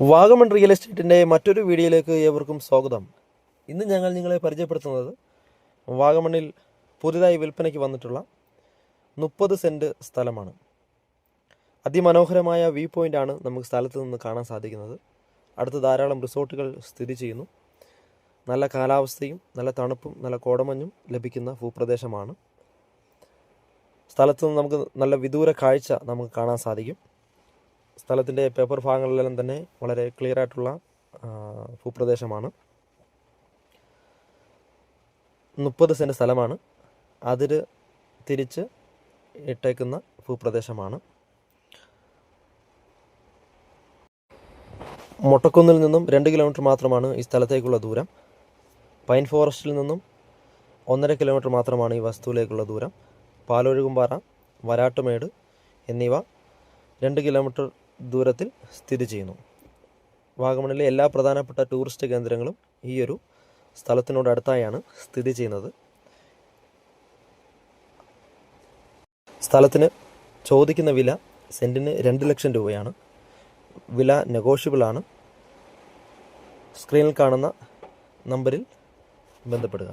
Vagamon real എസ്റ്റേറ്റിന്റെ മറ്റൊരു വീഡിയോയിലേക്ക് ഏവർക്കും സ്വാഗതം. ഇന്ന് ഞങ്ങൾ നിങ്ങളെ പരിചയപ്പെടുത്തുന്നത് വാഗമണ്ണിൽ പുതുതായി വിൽപ്പനയ്ക്ക് വന്നിട്ടുള്ള മുപ്പത് സെന്റ് സ്ഥലമാണ്. അതിമനോഹരമായ വ്യൂ ആണ് നമുക്ക് സ്ഥലത്ത് നിന്ന് കാണാൻ സാധിക്കുന്നത്. അടുത്ത് ധാരാളം റിസോർട്ടുകൾ സ്ഥിതി ചെയ്യുന്നു. നല്ല കാലാവസ്ഥയും നല്ല തണുപ്പും നല്ല കോടമഞ്ഞും ലഭിക്കുന്ന ഭൂപ്രദേശമാണ്. സ്ഥലത്ത് നിന്ന് നമുക്ക് നല്ല വിദൂര കാഴ്ച നമുക്ക് കാണാൻ സാധിക്കും. സ്ഥലത്തിന്റെ പേപ്പർ ഭാഗങ്ങളിലെല്ലാം തന്നെ വളരെ ക്ലിയർ ആയിട്ടുള്ള ഭൂപ്രദേശമാണ്. മുപ്പത് സെന്റ് സ്ഥലമാണ്. അതിൽ തിരിച്ച് ഇട്ടേക്കുന്ന ഭൂപ്രദേശമാണ്. മൊട്ടക്കുന്നിൽ നിന്നും രണ്ട് കിലോമീറ്റർ മാത്രമാണ് ഈ സ്ഥലത്തേക്കുള്ള ദൂരം. പൈൻ ഫോറസ്റ്റിൽ നിന്നും ഒന്നര കിലോമീറ്റർ മാത്രമാണ് ഈ വസ്തുവിലേക്കുള്ള ദൂരം. പാലൊഴുകുംപാറ വരാട്ടുമേട് എന്നിവ രണ്ട് കിലോമീറ്റർ ദൂരത്തിൽ സ്ഥിതി ചെയ്യുന്നു. വാഗമണിലെ എല്ലാ പ്രധാനപ്പെട്ട ടൂറിസ്റ്റ് കേന്ദ്രങ്ങളും ഈ ഒരു സ്ഥലത്തിനോട് അടുത്തായാണ് സ്ഥിതി ചെയ്യുന്നത്. സ്ഥലത്തിന് ചോദിക്കുന്ന വില സെന്റിന് രണ്ട് ലക്ഷം രൂപയാണ്. വില നെഗോഷ്യബിളാണ് സ്ക്രീനിൽ കാണുന്ന നമ്പറിൽ ബന്ധപ്പെടുക.